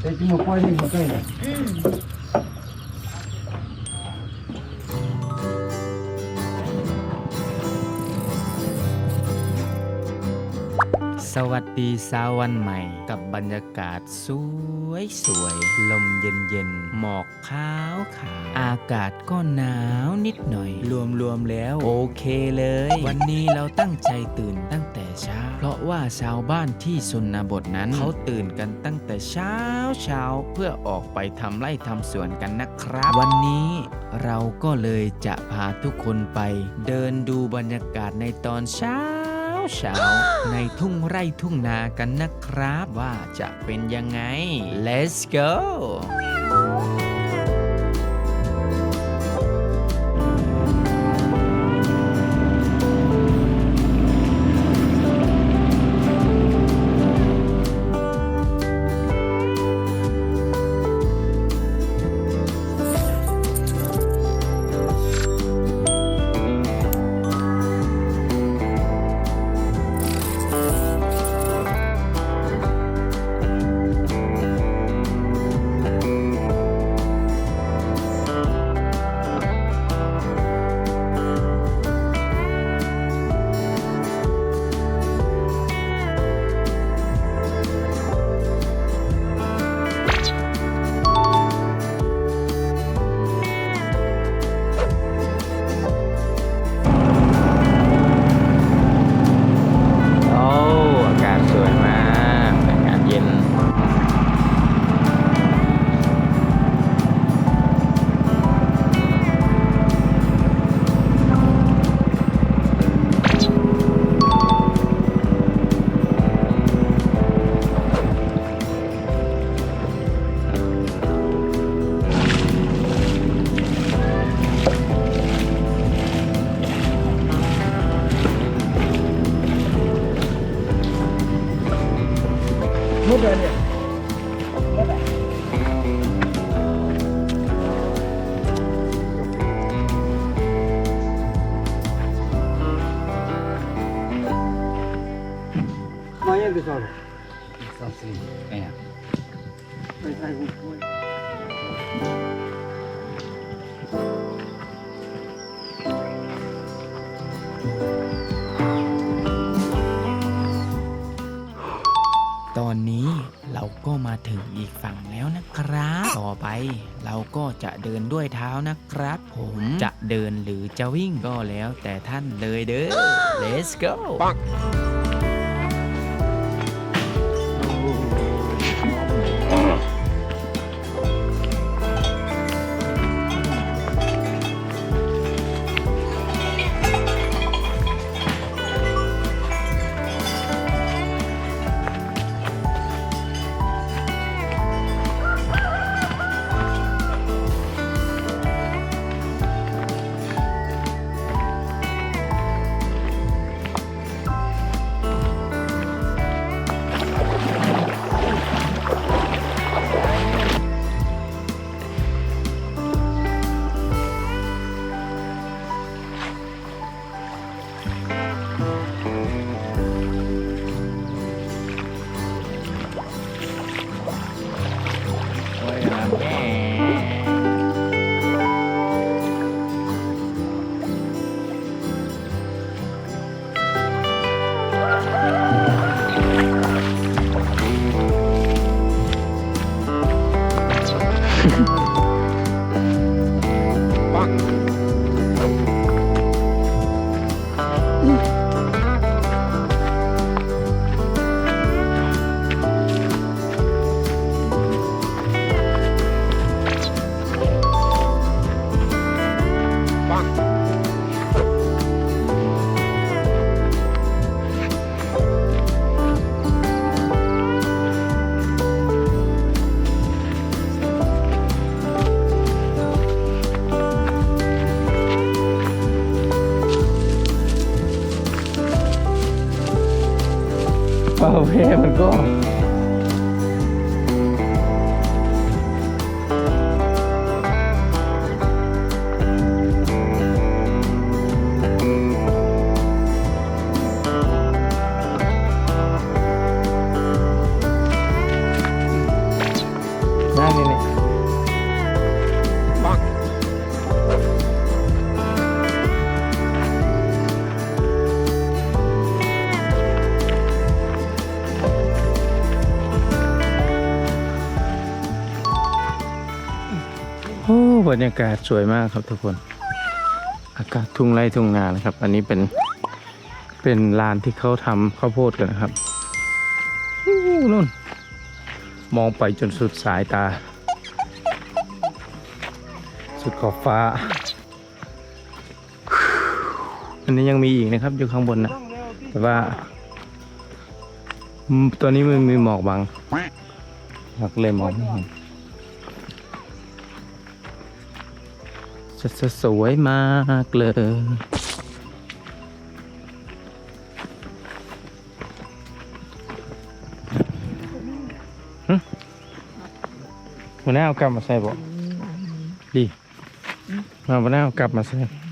แต่ที่มาปล่อย สวัสดีเช้าวันใหม่ กับบรรยากาศสวยสวยๆลมเย็นเย็นๆหมอกขาวขาวอากาศก็หนาวนิดหน่อย รวมๆแล้ว โอเคเลย วันนี้เราตั้งใจตื่นตั้งแต่เช้า เพราะว่าชาวบ้านที่ชนบทนั้น เขาตื่นกันตั้งแต่เช้าเช้าเพื่อออกไปทำไร่ทำสวนกันนะครับ วันนี้เราก็เลยจะพาทุกคนไป เดินดูบรรยากาศในตอนเช้า เช้าในทุ่งไร่ทุ่งนากันนะครับว่าจะเป็นยังไง let's go มุดเถึงอีกฝั่งแล้วนะครับ ต่อไปเราก็จะเดินด้วยเท้านะครับ ผมจะเดินหรือจะวิ่งก็แล้วแต่ท่านเลยเด้อ let's go รรยากาศสวยมากครับทุกคน อากาศทุ่งไร่ทุ่งนานะครับ อันนี้เป็นเป็นลานที่เขาทำข้าวโพดกันนะครับนู่นมองไปจนสุดสายตา สุดขอบฟ้า อันนี้ยังมีอีกนะครับอยู่ข้างบนนะแต่ว่าตัวนี้มันมีหมอกบังหมอกเลยหมองไม่เห็น สวยมากเลยหึหัวหน้าเอากลับมาใส่บ่ดีมาหัวหน้าเอากลับมาใส่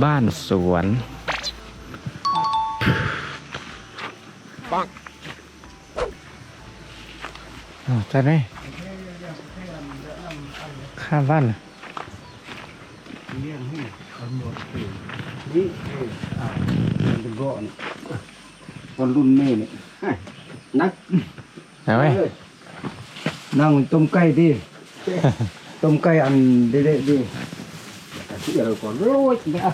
บ้านสวนปังจัดไหมข้ามบ้านน่ะเลี้ยงให้คนหมดนี่อ่ามันเป็นบ่อนคนรุ่นแม่เนี่ยนักเห็นไหมนั่งต้มไก่ดิต้มไก่อันเด็ดๆดิ เดี๋ยวก่อนโรยไม่เอา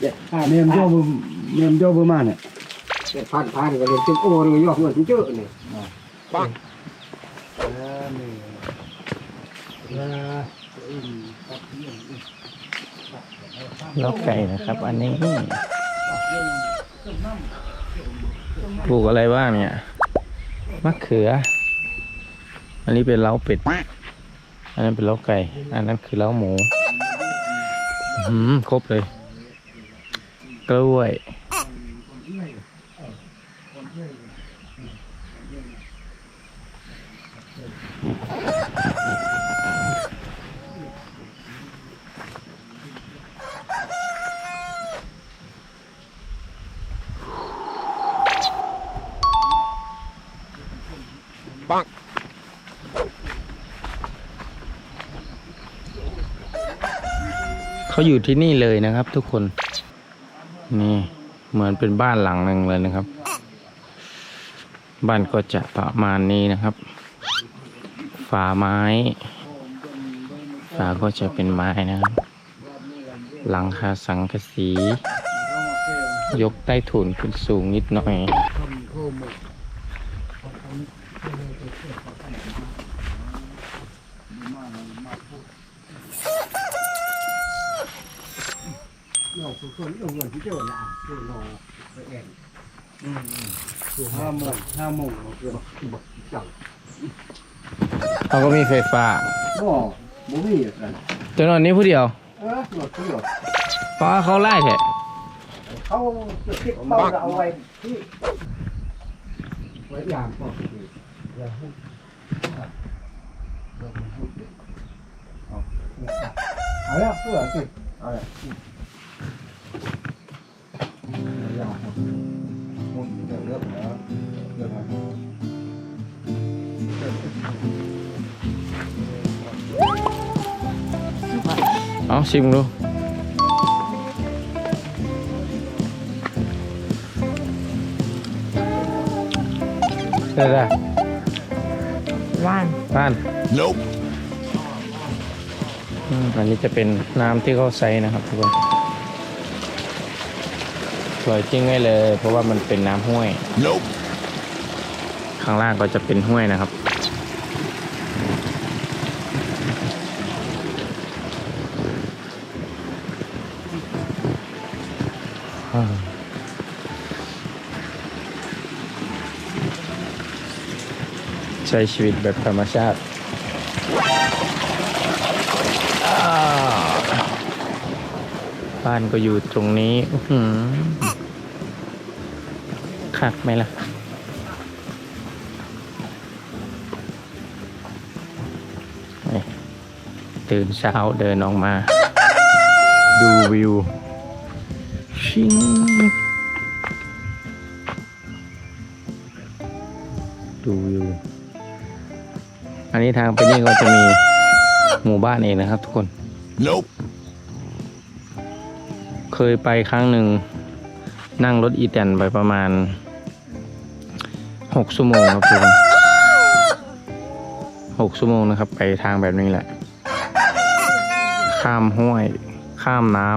เดี๋ยวเมียมโยบเมียมโยบมาเนี่ยพันพันก็เลยจึงโอ้เลยยอดเงินเยอะนี่ปังล็อกไก่นะครับ อันนี้ปลูกอะไรบ้างเนี่ยมะเขือ อันนี้เป็นเล้าเป็ด อันนั้นเป็นเล้าไก่ อันนั้นคือเล้าหมู ครบเลย กล้วย เขาอยู่ที่นี่เลยนะครับ ทุกคน นี่เหมือนเป็นบ้านหลังหนึ่งเลยนะครับ บ้านก็จะประมาณนี้นะครับ ฝาไม้ ฝาก็จะเป็นไม้นะครับ หลังคาสังกะสี ยกใต้ถุนขึ้นสูงนิดหน่อย เราคือคน เอาเงินที่เจอละตัวรอไปเองห้าโมงห้าโมงเกี่ยวกับบักจังเขาก็มีไฟฟ้าบ่บ่มีกันตัวนอนนี้ผู้เดียว เออหมดเพื่อเพราะเขาไล่แท้เขาจะคิดเป้าเอาไว้ที่ไว้ยามพอดีอย่าพูดเอาแล้วเพื่อสิเอาแล้ว ยาวมุ่งเดี๋ยวเลือกแล้วเลือกมาเอาชิมดูได้ได้ว่านบ้านอืมอันนี้จะเป็นน้ำที่เขาใส่นะครับทุกคน วยจริงไว้เลย เพราะว่ามันเป็นน้ำห้วย nope. ข้างล่างก็จะเป็นห้วยนะครับ ใช้ชีวิตแบบธรรมชาติบ้านก็อยู่ตรงนี้ อื คักไหมล่ะนี่ตื่นเช้าเดินออกมา ดูวิว ชิงดูวิว อันนี้ทางไปนี่ก็จะมีหมู่บ้านเองนะครับทุกคน Nope. เคยไปครั้งหนึ่งนั่งรถอีแตนไปประมาณ หกชั่วโมงครับทุกคนหกชั่วโมงนะครับ ไปทางแบบนี้แหละ ข้ามห้วย ข้ามน้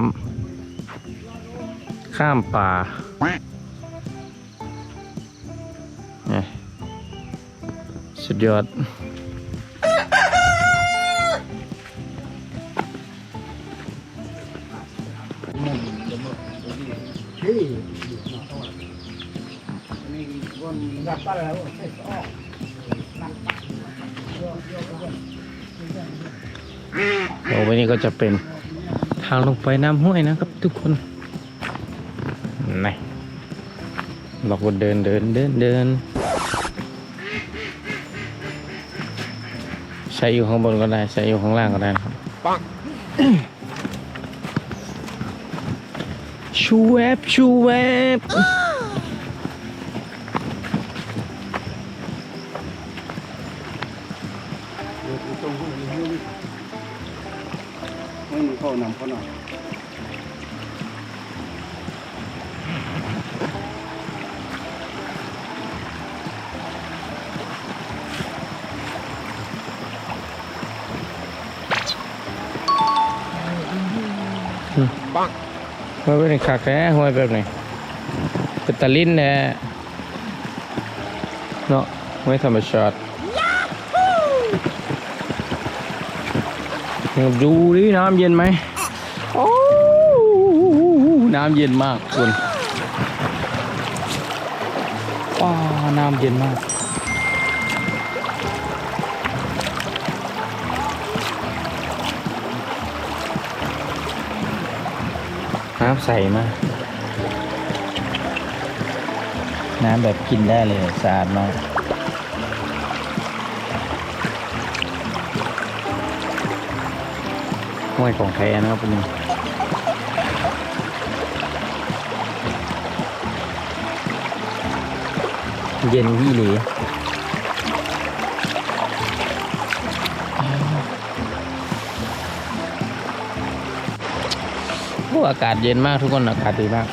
ำข้ามป่าเนี่ยสุดยอดที่นี่ คนรับไปแล้วใช่ออกโอ้วันนี้ก็จะเป็นทางลงไปน้ำห้วยนะครับทุกคนนี่เราก็เดินเดินเดินเดินใช้อยู่ข้างบนก็ได้ใช้อยู่ข้างล่างก็ได้นะครับชูแวบชูแวบ ห้วยเป็นคักแท้ห้วยแบบนี้เป็นตะลิ้นแน่เนาะห้วยธรรมชาติดูดิน้ำเย็นไหมโอ้น้ำเย็นมากคุณว้าน้ำเย็นมาก น้ำใสมาก น้ำแบบกินได้เลยสะอาดมากห้วยของแท้นะครับคุณเย็นที่หลี อากาศเย็นมากทุกคนอากาศดีมาก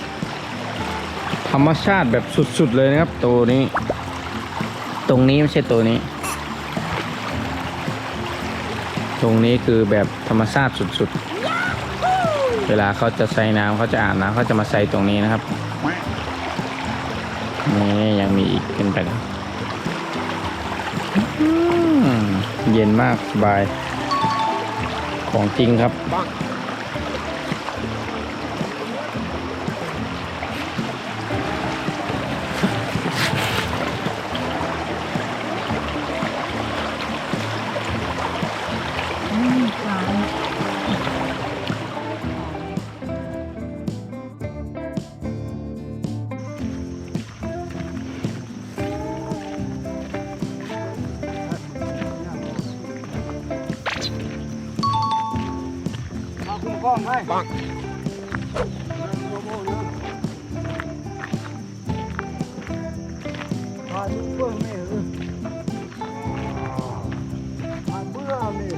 ธรรมชาติแบบสุดๆเลยนะครับ ตัวนี้ ตรงนี้ไม่ใช่ตัวนี้ ตรงนี้คือแบบธรรมชาติสุดๆ เวลาเขาจะใส่น้ำเขาจะอาบน้ำเขาจะมาใส่ตรงนี้นะครับนี่ยังมีอีกขึ้นไปนะเย็นมากสบายของจริงครับ คุ้มครองให้ปังพาทุกเพื่อนนี่เออพาเบื่อนี่ป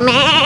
ต้